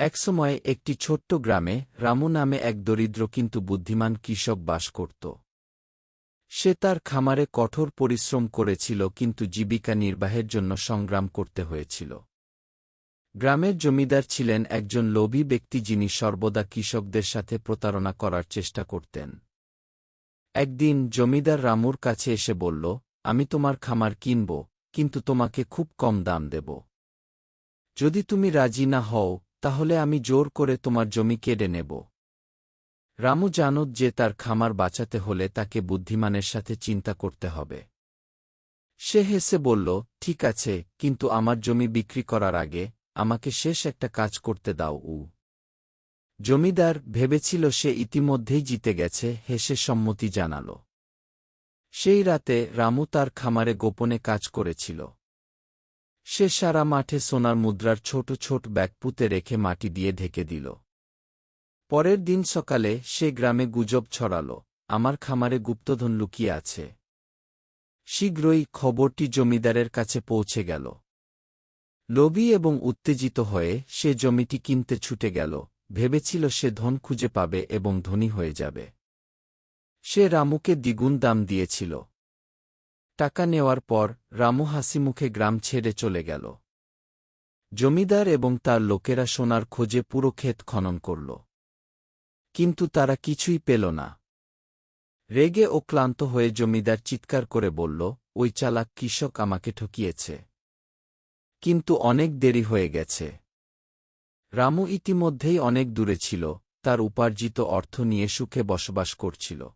একসময় একটি ছোট্ট গ্রামে রামু নামে এক দরিদ্র কিন্তু বুদ্ধিমান কৃষক বাস করত। সে তার খামারে কঠোর পরিশ্রম করেছিল কিন্তু জীবিকা নির্বাহের জন্য সংগ্রাম করতে হয়েছিল। গ্রামের জমিদার ছিলেন একজন লোভী ব্যক্তি যিনি সর্বদা কৃষকদের সাথে প্রতারণা করার চেষ্টা করতেন। একদিন জমিদার রামুর কাছে এসে বলল, আমি তোমার খামার কিনব, কিন্তু তোমাকে খুব কম দাম দেব। যদি তুমি রাজি না হও তাহলে আমি জোর করে তোমার জমি কেড়ে নেব। রামু জানত যে তার খামার বাঁচাতে হলে তাকে বুদ্ধিমানের সাথে চিন্তা করতে হবে। সে হেসে বলল, ঠিক আছে, কিন্তু আমার জমি বিক্রি করার আগে আমাকে শেষ একটা কাজ করতে দাও, উ। জমিদার ভেবেছিল সে ইতিমধ্যেই জিতে গেছে, হেসে সম্মতি জানাল। সেই রাতে রামু তার খামারে গোপনে কাজ করেছিল। সে সারা মাঠে সোনার মুদ্রার ছোট ছোট ব্যাগ পুঁতে রেখে মাটি দিয়ে ঢেকে দিল। পরের দিন সকালে সে গ্রামে গুজব ছড়াল। আমার খামারে গুপ্তধন লুকিয়ে আছে। শীঘ্রই খবরটি জমিদারের কাছে পৌঁছে গেল। লোভী এবং উত্তেজিত হয়ে সে জমিটি কিনতে ছুটে গেল। ভেবেছিল সে ধন খুঁজে পাবে এবং ধনী হয়ে যাবে। সে রামুকে দ্বিগুণ দাম দিয়েছিল। টাকা নেওয়ার পর রামু হাসিমুখে গ্রাম ছেড়ে চলে গেল। জমিদার এবং তার লোকেরা সোনার খোঁজে পুরো ক্ষেত খনন করল। কিন্তু তারা কিছুই পেল না। রেগে ও ক্লান্ত হয়ে জমিদার চিৎকার করে বলল, ওই চালাক কৃষক আমাকে ঠকিয়েছে। কিন্তু অনেক দেরি হয়ে গেছে। রামু ইতিমধ্যেই অনেক দূরে ছিল, তার উপার্জিত অর্থ নিয়ে সুখে বসবাস করছিল।